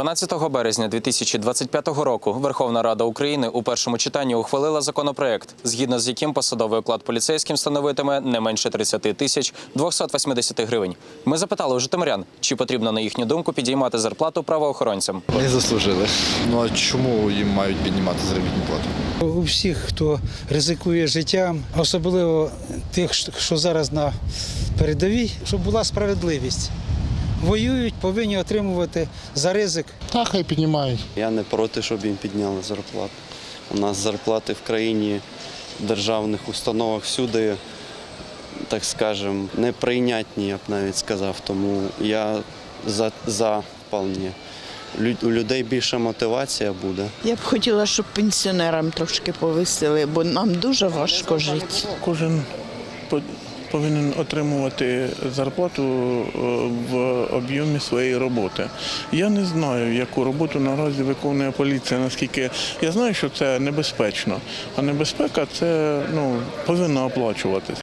12 березня 2025 року Верховна Рада України у першому читанні ухвалила законопроект, згідно з яким посадовий оклад поліцейським становитиме не менше 30 тисяч 280 гривень. Ми запитали у житомирян, чи потрібно на їхню думку підіймати зарплату правоохоронцям. Не заслужили. Ну а чому їм мають піднімати заробітну плату? У всіх, хто ризикує життям, особливо тих, що зараз на передовій, щоб була справедливість. Воюють, повинні отримувати за ризик Та хай піднімають. Я не проти, щоб їм підняли зарплату. У нас зарплати в країні, в державних установах всюди, так скажем, неприйнятні, я б навіть сказав. Тому я за, за вполне. Лю- У людей більша мотивація буде. Я б хотіла, щоб пенсіонерам трошки повисили, бо нам дуже важко жити. Кожен повинен отримувати зарплату е, в об'ємі своєї роботи. Я не знаю, яку роботу наразі виконує поліція, наскільки я знаю, що це небезпечно. А небезпека це ну, повинна оплачуватись.